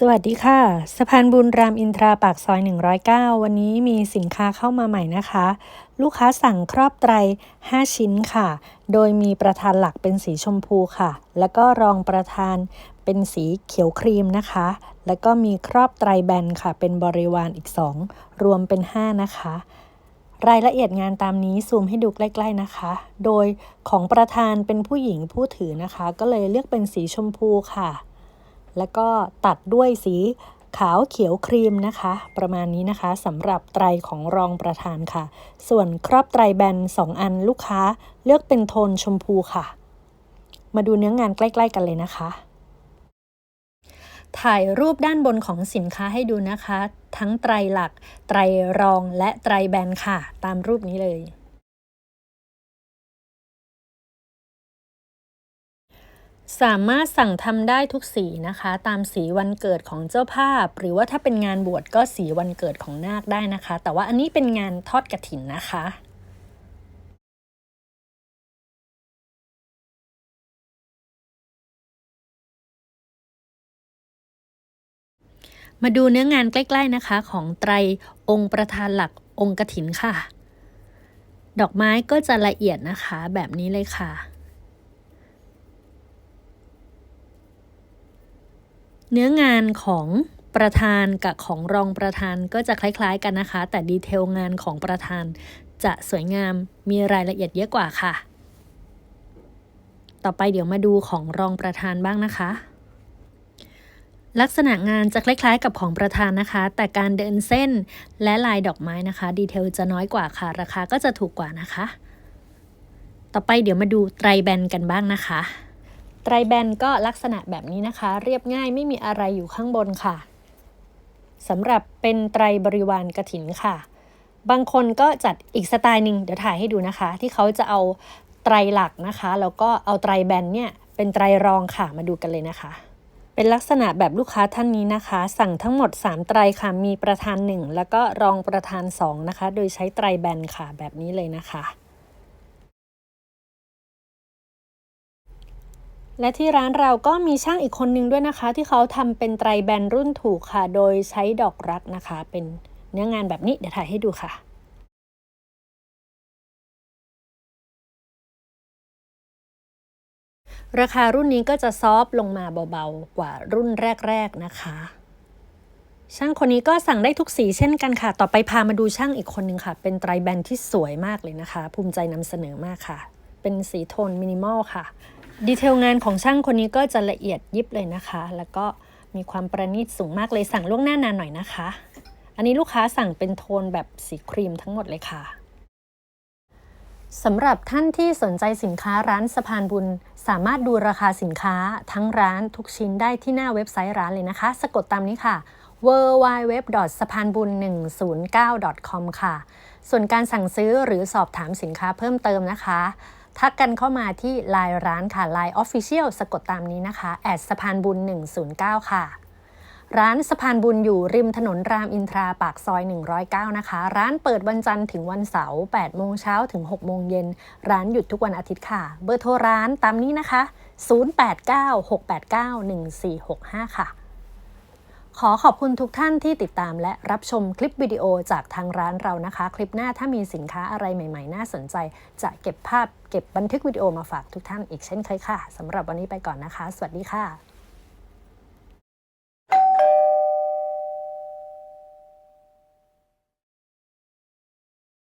สวัสดีค่ะ สะพานบุญรามอินทราปากซอย 109 วันนี้มีสินค้าเข้ามาใหม่นะคะ ลูกค้าสั่งครอบไตร 5 ชิ้นค่ะ โดยมีประธานหลักเป็นสีชมพูค่ะ แล้วก็รองประธานเป็นสีเขียวครีมนะคะ แล้วก็มีครอบไตรแบนค่ะ เป็นบริวารอีก 2 รวมเป็น 5 นะคะ รายละเอียดงานตามนี้ซูมให้ดูใกล้ๆนะคะ โดยของประธานเป็นผู้หญิงผู้ถือนะคะ ก็เลยเลือกเป็นสีชมพูค่ะ แล้วก็ตัดด้วยสีขาวเขียวครีมนะคะ ประมาณนี้นะคะสำหรับไตรของรองประธานค่ะ ส่วนครอบไตรแบน 2 อันลูกค้าเลือกเป็นโทนชมพูค่ะ มาดูเนื้องานใกล้ ๆ กันเลยนะคะ ถ่ายรูปด้านบนของสินค้าให้ดูนะคะ ทั้งไตรหลัก ไตรรองและไตรแบนค่ะ ตามรูปนี้เลย สามารถสั่งทำได้ทุกสีนะคะ ตามสีวันเกิดของเจ้าภาพ หรือว่าถ้าเป็นงานบวชก็สีวันเกิดของนาคได้นะคะ แต่ว่าอันนี้เป็นงานทอดกระถินนะคะมาดูเนื้องานใกล้ ๆนะคะของไตรองค์ประธานหลักองค์กถินค่ะ ดอกไม้ก็จะละเอียดนะคะแบบนี้เลยค่ะ เนื้องานของประธานกับของรองประธานก็จะคล้ายๆกันนะคะ แต่ดีเทลงานของประธาน จะสวยงามมีรายละเอียดเยอะกว่าค่ะ ต่อไปเดี๋ยวมาดูของรองประธานบ้างนะคะ ลักษณะงานจะคล้ายๆ กับของประธานนะคะ แต่การเดินเส้นและลายดอกไม้นะคะดีเทลจะน้อยกว่าค่ะ ราคาก็จะถูกกว่านะคะ ต่อไปเดี๋ยวมาดูไตรแบนกันบ้างนะคะ ไตรแบนก็ลักษณะแบบนี้นะคะ เรียบง่ายไม่มีอะไรอยู่ข้างบนค่ะสำหรับเป็นไตรบริวารกระถินค่ะ บางคนก็จัดอีกสไตล์หนึ่งเดี๋ยวถ่ายให้ดูนะคะ ที่เขาจะเอาไตรหลักนะคะ แล้วก็เอาไตรแบนเนี่ยเป็นไตรรองค่ะมาดูกันเลยนะคะ เป็นลักษณะแบบลูกค้าท่านนี้นะคะ สั่งทั้งหมด 3 ไตรค่ะมีประธาน 1 แล้วก็รองประธาน 2 นะคะ โดยใช้ไตรแบนค่ะแบบนี้เลยนะคะ และที่ร้านเราก็มีช่างอีกคนนึงด้วยนะคะ ที่เขาทำเป็นไตรแบนรุ่นถูกค่ะ โดยใช้ดอกรักนะคะ เป็นเนื้องานแบบนี้เดี๋ยวถ่ายให้ดูค่ะราคารุ่นนี้ก็จะซอฟลงมาเบาๆ กว่ารุ่นแรก ๆ นะคะ ช่างคนนี้ก็สั่งได้ทุกสีเช่นกันค่ะ ต่อไปพามาดูช่างอีกคนนึงค่ะ เป็นไตรแบนที่สวยมากเลยนะคะ ภูมิใจนำเสนอมากค่ะ เป็นสีโทนมินิมอลค่ะ ดีเทลงานของช่างคนนี้ก็จะละเอียดยิบเลยนะคะ แล้วก็มีความประณีตสูงมากเลยสั่งล่วงหน้านานหน่อยนะคะ อันนี้ลูกค้าสั่งเป็นโทนแบบสีครีมทั้งหมดเลยค่ะสำหรับท่านที่สนใจสินค้าร้านสะพานบุญ สามารถดูราคาสินค้าทั้งร้านทุกชิ้นได้ที่หน้าเว็บไซต์ร้านเลยนะคะ สะกดตามนี้ค่ะ w w w สะพานบุญ109 com ค่ะ ส่วนการสั่งซื้อหรือสอบถามสินค้าเพิ่มเติมนะคะ ทักกันเข้ามาที่ Line ร้านค่ะ Line Official สะกดตามนี้นะคะแอดสะพานบุญ 109 ค่ะ ร้านสะพานบุญอยู่ริมถนนรามอินทราปากซอย 109 นะคะ ร้านเปิดวันจันทร์ถึงวันเสาร์8โมงเช้าถึง6โมงเย็น ร้านหยุดทุกวันอาทิตย์ค่ะ เบอร์โทรร้านตามนี้นะคะ 0896891465 ค่ะ ขอขอบคุณทุกท่านที่ติดตามและรับชมคลิปวิดีโอจากทางร้านเรานะคะ คลิปหน้าถ้ามีสินค้าอะไรใหม่ ๆ น่าสนใจ จะเก็บภาพเก็บบันทึกวิดีโอมาฝากทุกท่านอีกเช่นเคยค่ะสำหรับวันนี้ไปก่อนนะคะ สวัสดีค่ะ